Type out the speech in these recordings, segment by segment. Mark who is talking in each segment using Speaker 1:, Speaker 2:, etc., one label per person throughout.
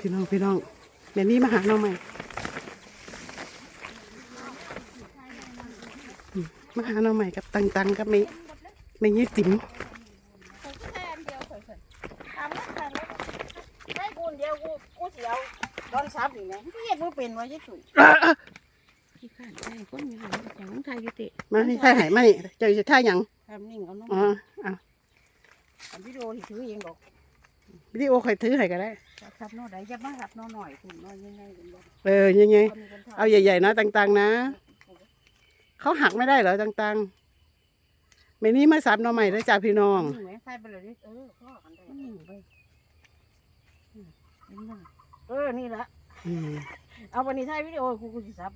Speaker 1: พี่น้องพี่น้องเดี๋ยวนี้มาหาน้องใหม่อืมมาหาน้องใหม่กับตังตังกับไม่ไม่ยี่ติ๋ม
Speaker 2: ผมแค่อันเดียวเฉยๆตามนั้นกันแล้วให้กูอันเดียวกูกูเสียวโดนซับอีกนะพี่เฮ็ดบ่เป็นว่าจะสุย
Speaker 1: อะอะ
Speaker 2: พี่ข้านใช่คนมีหางจังไทยอยู่ติ
Speaker 1: มาที่ท่าไหนมานี่เจะจะท่าหยัง
Speaker 2: ทำนิ่งเอาน้อง
Speaker 1: อ๋อเอะ
Speaker 2: ทำวิดีโอที่ถือเองดอก
Speaker 1: วิดีโอใครถือให้ก็ได้
Speaker 2: ซับน้อใดจะมาซับน้อหน่อยคุณน้อยยังไงกันบ่
Speaker 1: เออยังไง
Speaker 2: เอามีคนทำ
Speaker 1: เอาใหญ่ๆนะตังๆนะ เขาหักไม่ได้เหรอตังๆไม่นี้มาสับหน้องใหม่แล้วจ้าพี่น้อง
Speaker 2: นิ่งไหมใส่ไปเลยดิเออพ่อกันได้นิ่งไปอืมเห็นบ่เออนี่ละ
Speaker 1: อืม
Speaker 2: เอาวันนี้ถ่ายวิดีโอกูกูสิซับ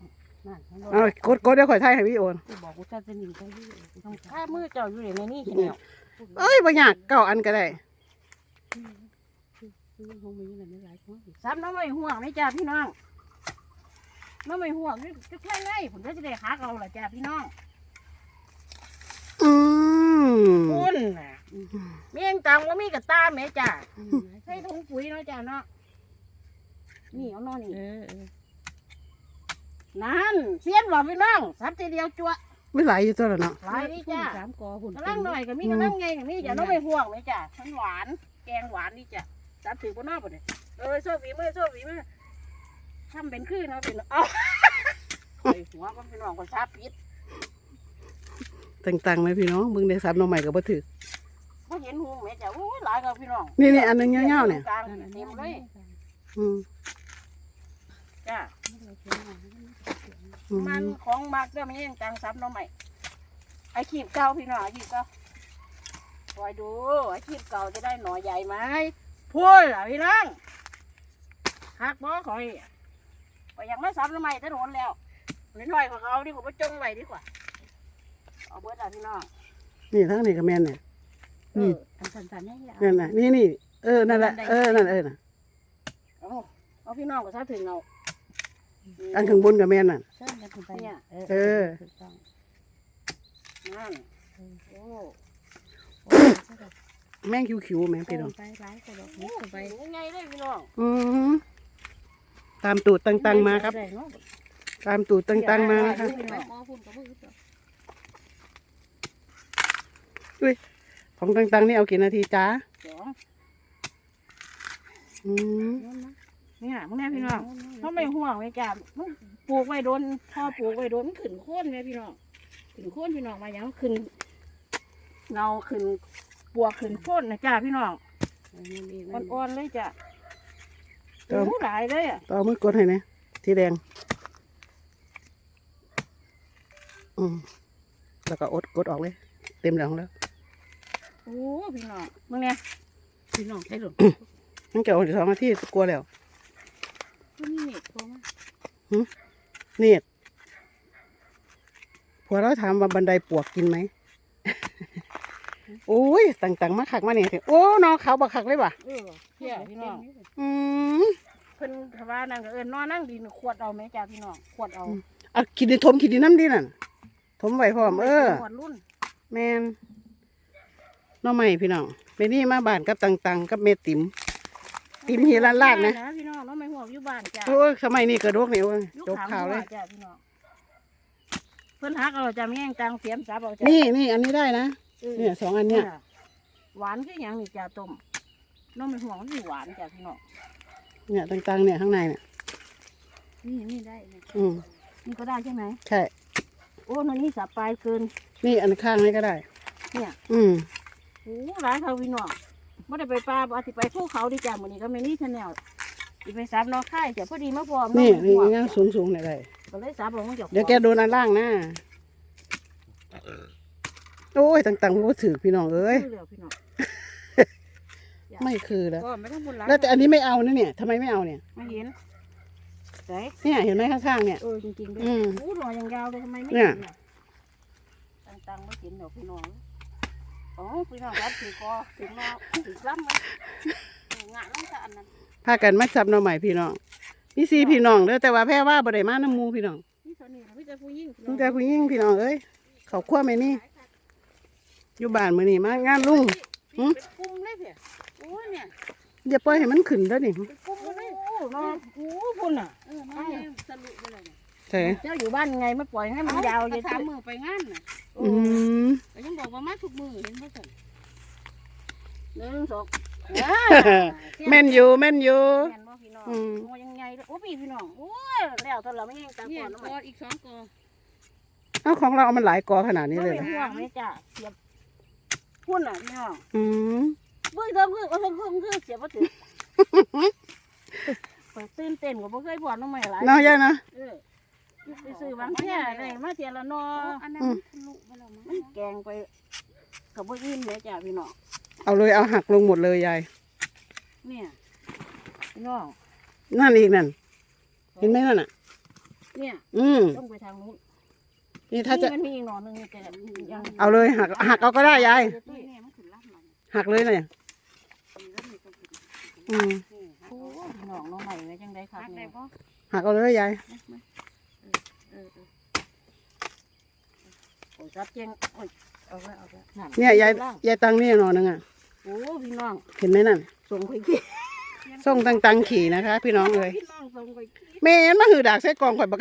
Speaker 2: นั่นเห็นบ่
Speaker 1: เอากดกดเดี๋ยวขอยถ่ายให้วิดีโอ
Speaker 2: กูบอกกูจะจะหนีไปที่ทำข้ามือเจ้าอยู่ในนี่ทีเดียว
Speaker 1: เอ้ยบ่อยากเก้าอันก็ได้
Speaker 2: ซ้ำน้องไม่ห่วงนี่จ้าพี่น้องน้องไม่ห่วงนี่ก็แค่ไงผมก็จะได้หาเราละจ้าพี่น้อง
Speaker 1: อืม
Speaker 2: คุณน่ะเมียงตังว่ามีกับตาแม่จ้าใส่ถุงปุ๋ยเนาะจ้าเนาะนี่เอานอนนี่นั่นเสียนบอกพี่น้องสับทีเดียวจั่ว
Speaker 1: ไม่ไหลอยู่ตัวละเนาะ
Speaker 2: หลายนี่จ้า
Speaker 3: สามกอหุ่น
Speaker 2: กำลังหน่อยก็มีกำลังไงก็มีจ้าน้องไม่ห่วงไหมจ้ามันหวาน แกงหวานนี่จ้า สับถือบนนอกปะเนี่ยเออโซ่ฝีมือโซ่ฝีมือทำเป็นคือเนาะเป็นเอ้าไอ้หัวก็พี่น้องก็ชาปิด
Speaker 1: ตังๆไหมพี่น้องมึงได้สับหน้องใหม่ก็บ่ถือ
Speaker 2: เขาเห็นหูแม่จ้าโอ้ยหลายกับพี่น้อง
Speaker 1: นี่นี่อันหนึงเงี้ยวๆเนี่ย
Speaker 2: กลางเต็มเลย
Speaker 1: อืม
Speaker 2: จ้า
Speaker 1: อื
Speaker 2: มัน
Speaker 1: ม
Speaker 2: ของมักเรื่องมันยังกลางซับน้องใหม่ไอ้ขีบเก่าพี่น้องไอ้ขีบเก่าคอยดูไอ้ขีบเก่าจะได้หน่อใหญ่ไหม พูดล่ะพี่น้องหักบ่คอยไปยังไม่ซับน้องใหม่ถนนแล้วน้อยๆของเขาดีกว่าไปจงไว้ดีกว่าเอาเบิดอะพี่น้อง
Speaker 1: นี่ทั้งนี้ก็แม่นเนี่ยนี่
Speaker 2: เออสันๆๆนี่แหละ
Speaker 1: นั่นน่ะนี่นี่เออนั่นแหละเออนั่นเออน่ะ
Speaker 2: เอาเอาพี่น้องก็ซาถึงเอา
Speaker 1: อันข้างบนก็แม่นน่ะ
Speaker 3: เส้นกันขึ้นไป
Speaker 2: เนี่ย
Speaker 1: เออ
Speaker 3: ถูกต้อง
Speaker 2: นั่นโอ้
Speaker 1: แม่งคิวๆแม่งพี่น้อง
Speaker 3: ไปร้ายกระดอก
Speaker 2: โห
Speaker 3: นี้ขึ้นไป
Speaker 2: ยังไงเลยพี่น้อง
Speaker 1: อืมตามตูดตังๆมาครับ
Speaker 2: ได้เนาะ
Speaker 1: ตามตูดตังๆมานะครับ
Speaker 3: ไปกอหุ่นกับมือ
Speaker 1: ของตังๆนี่เอากี่นาทีจ้า
Speaker 2: สอง
Speaker 1: อืม
Speaker 2: เนี่ยมึงเนี่ยพี่น้องเขาไม่ห่วงไม่จ้ามึงปลูกไว้โดนพอปลูกไว้โดนมันขึ้นโค่นไงพี่น้องขึ้นโค่นพี่น้องมาอย่างขึ้นเงาขึ้น ปวกขึ้นโค่นนะจ้าพี่น้องอ่อนๆเลยจ้ะ
Speaker 1: เติม
Speaker 2: ผู้หลายเลยอะ
Speaker 1: ต่อมือกดให้นะทีแดง อืมแล้วก็อดกดออกเลย เต็มแล้วของแล้ว
Speaker 2: โอ้พี่น้องมึงเนี่ย
Speaker 3: พี่น้องใช่หรือ
Speaker 1: มันจะออกอีกสองนาทีกลัวแล้ว
Speaker 2: มึงมีเน็ตพอมั้ย
Speaker 1: เนียดผัวเราถามว่าบันไดปวกกินไหม โอ้ยต่างๆมาขักมาเนี่ยโอ้น้องเขาบักขักเลยว่ะ
Speaker 2: เออเพี่ยพี่น้อง
Speaker 1: อืม
Speaker 2: เพิ่นถ้าว่านั่งก็เอิ้นนอนนั่งดินขวดเอาไหมจ้าพี่น้องขวดเอา
Speaker 1: เอาขีดดินถมขีดดินน้ำดีนั่นถมไว้พร้อมเออ
Speaker 2: ขวดรุ่น
Speaker 1: แมนน้องใหม่พี่น้องไปนี่มาบ้านกับต่างๆ กับเมติ๋มติ๋มเฮลาลาดนะ
Speaker 2: พี่น้องน้องไม่ห่วงอยู่บ้านจ้า
Speaker 1: โอ้ยสมัยนี้กระดกนี่โอ้ย
Speaker 2: อยู่
Speaker 1: จบข่าวเลย
Speaker 2: หัจ้าพี่น้องเพิ่นหักเอาจ้าแม่งตังเสียมจับเอาจ้า
Speaker 1: นี่นี่อันนี้ได้นะ
Speaker 2: ออ
Speaker 1: เนี่ยสองอันเนี่ย
Speaker 2: หวานคือหยังนี่จ้าต้มน้องไม่ห่วงมันสิหวานจ้าพี่น้อง
Speaker 1: เนี่ยต่างๆเนี่ยข้างในเนี่ย
Speaker 2: นี่นี่ได้เนี่ย
Speaker 1: อืม
Speaker 2: นี่ก็ได้ใช่ไหม
Speaker 1: ใช่
Speaker 2: โอ้มันนี่สับปลายเกิน
Speaker 1: นี่อันข้างนี้ก็ได้
Speaker 2: เนี่ย
Speaker 1: อืม
Speaker 2: โอ้หลายเขาพี่น้องไม่ได้ไปปลาบ่สิไปภูเขาดิจ้ามื้อนี้ก็ไม่นี่ชาแนลสิไปสับนอค่ายจ้ะพอดีมาพร้อม
Speaker 1: นี่
Speaker 2: องไม่
Speaker 1: นี่
Speaker 2: ห่วง
Speaker 1: งั้นสูงๆเนี่ยได้
Speaker 2: ก็เลยสับลงมาจาก
Speaker 1: เดี๋ยวแกโดนอันล่างนะ โอ้ยต่างๆก็ถือพี่น้องเอ้ย
Speaker 2: คือเร็วพี่น้อง
Speaker 1: ไม่คือแล้ว
Speaker 2: ก็ไม่ต้องบุญรัก
Speaker 1: แล้วแต่อันนี้ไม่เอานะเนี่ยทำไมไม่เอาเนี่ย
Speaker 2: ไม่เห็นไหน
Speaker 1: เนี่ยเห็นไหมข้างๆเนี่ย
Speaker 2: เออจริงๆด้วย
Speaker 1: อืม
Speaker 2: อู้หน่อยยังยาวเลยทำไมไม่
Speaker 1: เนี่ย
Speaker 2: กินเนี่ยตังๆไม่กินเดี๋ยวพี่น้องโอ้พี่น้องรับถือคอถึงนอถึงล้ำมันงานต้องจะอันนั้น
Speaker 1: พากันมาจับหน่อใหม่พี่น้องมีสี่พี่น้องเด้อแต่ว่าแพ้ว่าบ่ได้มาน้ำหมูพี่น้อง
Speaker 2: นี่ตอนนี้นะพี่จะผู้ยิ่ง
Speaker 1: ตั้งแต่ผู้หญิงพี่น้องเอ้ยเขาขั้วไหมนี่ อยู่บ้านมื้อนี้มางานลุง
Speaker 2: พี่เป็นกลุ่มเลยเพี่ยโอ้ยเนี่ย
Speaker 1: อย่าปล่อยให้มันขึ้นเด้อนี่
Speaker 2: เป็นกลุ่มเลย
Speaker 3: โอ้
Speaker 2: น้องโอ้พุ่นอะ
Speaker 3: เออน้องเนี่ยสรุปไปเลยเนี่ย
Speaker 1: ใช่
Speaker 2: เจ้าอยู่บ้านไงไม่ปล่อยให้มันยาว
Speaker 3: เอ
Speaker 2: เลย
Speaker 3: สามมือไปงานน่ะ
Speaker 1: อืม
Speaker 3: ก็ยังบอกว่ามาทุกมือเห็นบ่สั่น
Speaker 2: หนึ่งสอง
Speaker 1: แม่นอยู่แม่นอยู่
Speaker 2: แม่นบ่พี่น้อง
Speaker 1: อืม
Speaker 2: โอ้ยังไงโอ้พี่พี่น้องโอ้ยแล้วตอนเราไม่ยังตา
Speaker 3: เนี่ย
Speaker 2: ก่อนน้อง
Speaker 3: กออีกสองกอ
Speaker 1: เอาของเราเอามันหลายกอขนาดนี้
Speaker 2: นี่
Speaker 1: เล
Speaker 2: เลยย
Speaker 1: เหรอ
Speaker 2: ห่วงไหมจ้ะเสียบ พุ่นอะพี่น้อง
Speaker 1: อืม
Speaker 2: เบื้องต้นคือเอาเพิ่งเพิ่งคือเสียบมาถึงเปิดตื่นเต้นกว่าบ่เคยบอกน้องใหม่หลาย
Speaker 1: เนาะยายนะ
Speaker 2: เออไปซื้อบางแค่ได้มาเทียละนอ
Speaker 3: อันนั้น
Speaker 1: อืม
Speaker 3: มันทะลุไปแล้วมั้
Speaker 2: มัน
Speaker 3: ง
Speaker 2: แกงไปกับบ่อิ่มเลยจ้ะพี่น้อง
Speaker 1: เอาเลยเอาหักลงหมดเลยยาย
Speaker 2: เนี่ยพี่น้อง
Speaker 1: นั่นอีกนั่นเห็นไหมนั่นอะ
Speaker 2: เนี่ย
Speaker 1: อืม
Speaker 2: ต้องไปทางนู้น
Speaker 1: นี่ถ้าจะ
Speaker 2: นี่มันมีอีกหน่อหนึงแต่ยัง
Speaker 1: เอาเลยหักหักเอาก็ได้ยาย
Speaker 3: นี่เนี่ยมันขึ้นรับมัน
Speaker 1: หักเลยเลย
Speaker 3: มีแล้วมีตัวขึ้น
Speaker 1: อืม
Speaker 2: โอ้พี่น้องน้องใหม่ไว้จังได๋ครับ
Speaker 3: หักได้
Speaker 2: เนี่ย
Speaker 3: บ่
Speaker 1: หักเอาเลยยาย
Speaker 3: เออเออ
Speaker 2: โอ้ยจับเจงโอ้ยเอาละเอาละนั่น
Speaker 1: เนี่ยยายยายตังนี่หนอนึงอะ
Speaker 2: โอ้พี่น้อง
Speaker 1: เห็นไหมนั่น
Speaker 2: ส่งไปกิน
Speaker 1: ส่งตังตังขี่นะคะ พี่น้องเลย
Speaker 2: พี่น้องส่งไปกิน
Speaker 1: แม่นมาหือดากใส่กองข่อยบัก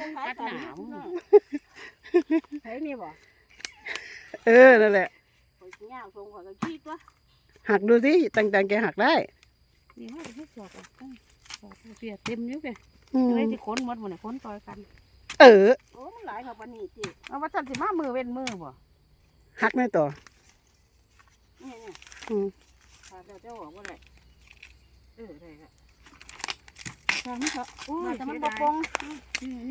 Speaker 2: ก็ต้องขายกันหนาวเฮ้ยนี่บ่
Speaker 1: เออนั่นแหละ
Speaker 2: ข่อยสิย่างส่งข่อยก็ขี้ตัว
Speaker 1: หักดูสิตังตังแกหักได้
Speaker 3: นี่ว่าจะให้สอบอะสอบเสียเต็มอยู่แก
Speaker 1: อืม
Speaker 3: เลยที่ค้นหมดหมดเนี่ยค้นต่อยกัน
Speaker 1: เออ
Speaker 2: โอ้มันหลายเขาปานนี้จิเอาว่าซั่นสิมามือเว้นมือบ่
Speaker 1: หักไม่ต่อ
Speaker 2: นี่นี่
Speaker 1: อืม
Speaker 2: ถ้าเจ้าเจ้าบอกว่าได้เออได้ละ
Speaker 3: ทางนี้เขาโอ้ย
Speaker 2: แต่
Speaker 3: แต่
Speaker 2: มั
Speaker 3: มันน
Speaker 2: บ่
Speaker 3: บ่
Speaker 2: ป
Speaker 3: ป
Speaker 2: ง
Speaker 3: ง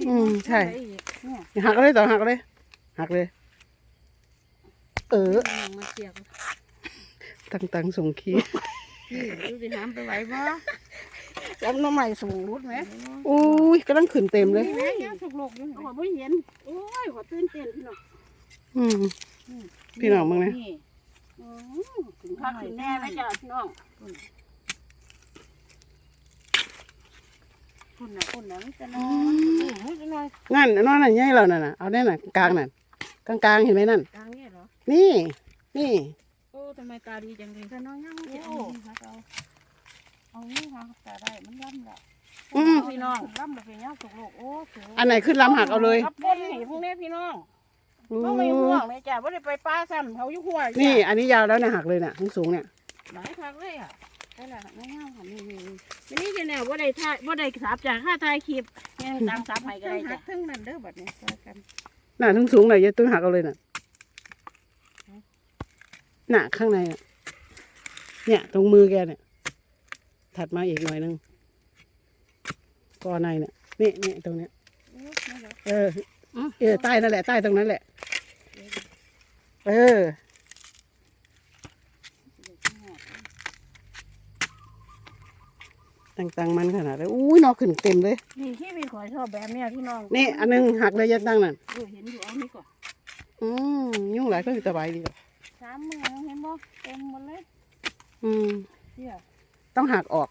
Speaker 1: อืมใช่
Speaker 2: ได้อีกเนี่ย
Speaker 1: หักเลยต่อหักเลยหักเลย เออ
Speaker 3: มาเสียก
Speaker 1: ตังตังส่งขี้
Speaker 3: นี่ดูสิหามไปไหวบ่
Speaker 2: จำน้องใหม่สูงรุดไหม
Speaker 1: อุ้ยกำลังขึ้นเต็มเลย
Speaker 3: นี่แม่ยังสุกโลกอยู่
Speaker 2: ขอไม่เห็นโอ้ยขอตื่นเต้นพี่น้อง
Speaker 1: อืมพี่น้องมึงนะ
Speaker 2: อืมถึงพักถึงแน่ไหมจ้ะพี่น้อง
Speaker 3: คุณน่ะคุณน่ะมันจะน
Speaker 2: อื
Speaker 3: อน
Speaker 2: มมุ้ยหน่อย
Speaker 1: นั่นนั่นน่ะใหญ่เรานั่นน่ะเอาแน่น่ะกลางนั่นกลางกลางๆเห็นไหมนั่น
Speaker 3: กลางเนี่ยเหรอ
Speaker 1: นี่ นี่
Speaker 3: โอ้ทำไมตาดีจังเลย
Speaker 2: จะน้อยยัง
Speaker 3: จะ
Speaker 2: โอ้
Speaker 3: เอานี่ค่ะเอานี่ค่ะตาได้มันล่ำแล้ว
Speaker 1: อืม
Speaker 2: พี่น้อง
Speaker 3: ล่ำแบบเป็นยังสุกโลกโอ้เสือ
Speaker 1: อันไหนขึ้นลำหักเอาเลย
Speaker 2: กับบนนี่พวกนี้พี่น้อง
Speaker 1: อู้
Speaker 2: ต้องไม่ห่วงเลยจ้ะว่าได้ไปป้าซ้ำเขาอยู่หัวจ้ะ
Speaker 1: นี่ อันนี้ยาวแล้วเนี่ยหักเลยเนี่ยสูงๆเนี่ย
Speaker 3: หลายพักเลยอะ ได้ละไม่เงาค่ะนี่นี่
Speaker 2: วันนี้จะแนวว่าได้ถ่ายว่าได้สับจากค่าถ่ายคลิปยังตามสับให้ก็
Speaker 3: ทั้
Speaker 2: ได้
Speaker 3: งหั
Speaker 2: จ้ะ
Speaker 3: กทั้งนั่นเด้อบัดนี้ซอยกัน
Speaker 1: น่ะสูงๆเลยยายตุ้ยหักเอาเลยน่ะน่ะข้างในน่ะเนี่ยตรงมือแกเนี่ย ถัดมาอีกหน่อยนึงกอในเนี่ยนี่นี่ตรงเนี้ย
Speaker 3: โอ้นี่เหรอ
Speaker 1: เออเออใต้นั่นแหละใต้ตรงนั้นแหละ เออ ต่างๆมันขนาดเลยอุ้ยนอกขึ้นเต็มเลย
Speaker 2: นี่ที่พี่ขอยชอบแบบเนี้ยพี่น้อง
Speaker 1: นี่อันนึงหักเลยยัดตั้งนั่น
Speaker 2: เออเห็นอยู่เอานี่ก่อน
Speaker 1: อืมยุ่งหลายก็สบายดีกว่า
Speaker 2: สามมือเห็นบ่เต็มหมดเลย
Speaker 1: อืม
Speaker 2: เดี๋ยว
Speaker 1: ต้องหักออก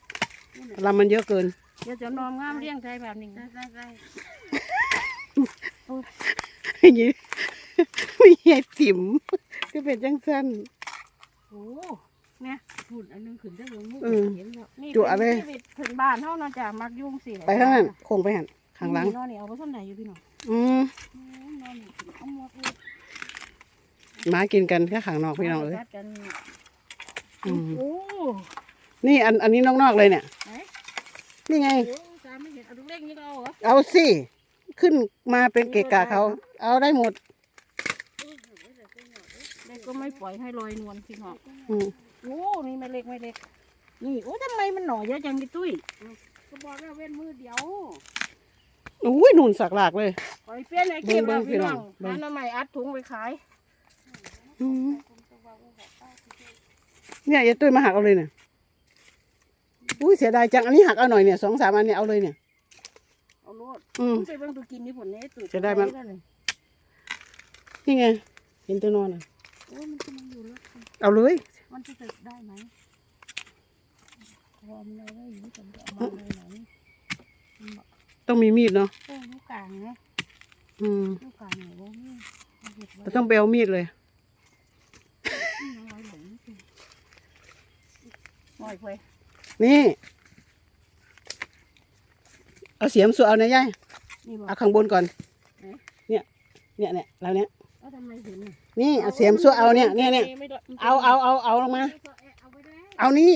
Speaker 1: ลำมันเยอะเกิน
Speaker 2: เดี๋ยวจะนอมงามเลี้ยงใจแบบนี้
Speaker 3: ได้ได้ได้
Speaker 1: อย่างงี้มีไอติ่มก็เป็นจังสั้น
Speaker 2: โอ้
Speaker 3: หุ่นอันนึงขึ้นได้ลงมุก
Speaker 1: เออ
Speaker 3: เห็นบ่
Speaker 2: นี่
Speaker 1: จุอะไร
Speaker 2: เป็นชีวิตพื้นบ้านเท่านั้นจ้ะมักยุ่งสิ
Speaker 1: ไปข้างนั้นโคงไปหันข้างหลัง
Speaker 2: นี่เนอนนี่เอาไปส้นไหนอยู่พี่น้อง
Speaker 1: อืม
Speaker 2: อืมนอนนี่กินเอาหมดเลย
Speaker 1: หมากินกันแค่ข้างนอกพี่น้องเลย
Speaker 2: จัดกัน
Speaker 1: อืม
Speaker 2: โอ้
Speaker 1: นี่อันอันนี้นอกๆเลยเนี่ย
Speaker 2: ไหน
Speaker 1: นี่ไง
Speaker 2: โอ้สามไม่เห็นเอาลูกเล็กนี่ก็เอาเหรอ
Speaker 1: เอาสิ ขึ้นมาเป็นเกะกะเขา เอาได้หมด
Speaker 2: เล็กก็ไม่ปล่อยให้ลอยนวลพี่น้อง
Speaker 1: อืม
Speaker 2: โอ้นี่ไม่เล็กไม่เล็ก นี่โอ้ทำไมมันหน่อเยอะจังพี่ตุ้ย
Speaker 3: ก็บอกแล้วเว้นมือเดียว
Speaker 1: อุ้ยหนุนสักหลากเลย
Speaker 2: ปล่อยเปลี่ยนไอ้เก็บ
Speaker 1: เบิ่
Speaker 2: แล้ว
Speaker 1: งๆ
Speaker 2: พี่น้อง
Speaker 1: เบิ่ง
Speaker 2: หาหน้ำใหม่อัดถุงไปขาย
Speaker 1: อืมเนี่ยยายตุ้ยมาหักเอาเลยเนี่ยอุ้ยเสียดายจังอันนี้หักเอาหน่อยเนี่ยสองสามอันเนี่ยเอาเลยเนี่ย
Speaker 2: เอาโลด
Speaker 1: อืม
Speaker 2: ใส่เบิ่งตัวกินนี่ผลนี้ตุ้ย
Speaker 1: จะได้มั้ย
Speaker 2: แล้วนี่
Speaker 1: นี่ไงเห็นตัวนอนอะ
Speaker 3: โอ้ยมันจะมาอยู่แล้ว
Speaker 1: เอาเลย
Speaker 3: มันจะติดได้ไหม วอมเราไว้อยู่ฉันจะเอามาเลยไหน
Speaker 1: ต้องมีมีดเนาะ
Speaker 3: โอ้ยลูกกลางนะ
Speaker 1: อืม
Speaker 3: ลูกกลางไหนวะนี่เอาเห็ดไว้
Speaker 1: แต่ต้องไปเอามีดเลย
Speaker 3: เอาไว้หลง
Speaker 2: หน่อยไป
Speaker 1: นี่เอาเสียมสวเอานะยาย
Speaker 2: นี่บอก
Speaker 1: เอาข้างบนก่อน
Speaker 2: ไหน
Speaker 1: เนี่ย เนี่ยเนี่ยเราเนี่ย
Speaker 2: แล้วทำไมเห็นน่ะ
Speaker 1: นี่เอาเสียมสวเอาเนี่ยเนี่ยเนี่ย
Speaker 2: ไม่ได้
Speaker 1: เอาเอาเอาเอาลงมา
Speaker 2: เอาไปได้
Speaker 1: เอานี่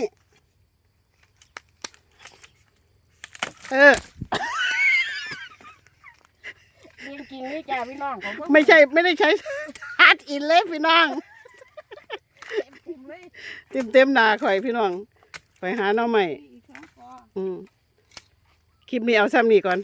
Speaker 1: เออ
Speaker 2: เรียนจริงนี่จ้าพี่น้องของพวก
Speaker 1: ไม่ใช่ไม่ได้ใช้ฮาร์ดอินเลยพี่น้อง
Speaker 2: ผมเลย
Speaker 1: เต็มเต็มๆหนาข่อยพี่น้องไปหาหน้องใหม่
Speaker 3: อีกสองกอ
Speaker 1: อืมคลิปนี้เอาซ้ำนี่ก่อน